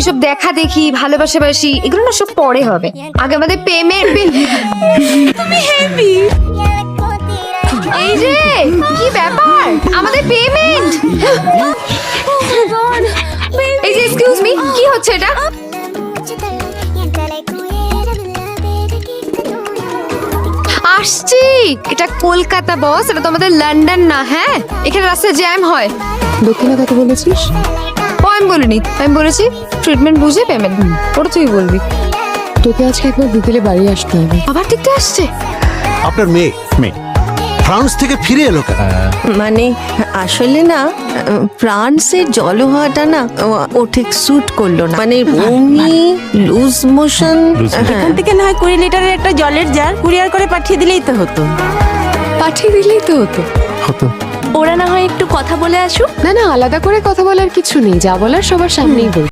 এসব দেখা দেখি ভালোবাসাবাসি এগুলো না সব পরে হবে। আগে আমাদের পেমেন্ট এই যে, কি ব্যাপার? আমাদের পেমেন্ট এই যে এক্সকিউজ মি কি হচ্ছে এটা? আসছি। এটা কলকাতা বস এটা তো আমাদের লন্ডন না হ্যাঁ? এখানে রাস্তায় জ্যাম হয়। দক্ষিণা কত বলেছিস? ও আমি বলিনি। আমি বলেছি ট্রিটমেন্ট বুঝে পেমেন্ট ওটা তুই বলবি। তোকে আজকে একবার বিকেলে বাড়ি আসতে হবে। আবার দেখতে আসছে? আপনার মেয়ে মেয়ে। ফ্রান্স থেকে ফিরে এলো কেন? মানে আসলে না ফ্রান্সের জলহাওয়াটা না ও ঠিক স্যুট করল না। মানে বমি লুজ মোশন এখান থেকে না হয় কুড়ি লিটারের একটা জলের জার কুরিয়ার করে পাঠিয়ে দিলেই তো হতো। পাঠিয়ে দিলেই তো হতো। হতো। ওরা না হয় একটু কথা বলে আসুক। না না, আলাদা করে কথা বলার কিছু নেই। যা বলার সবার সামনেই বল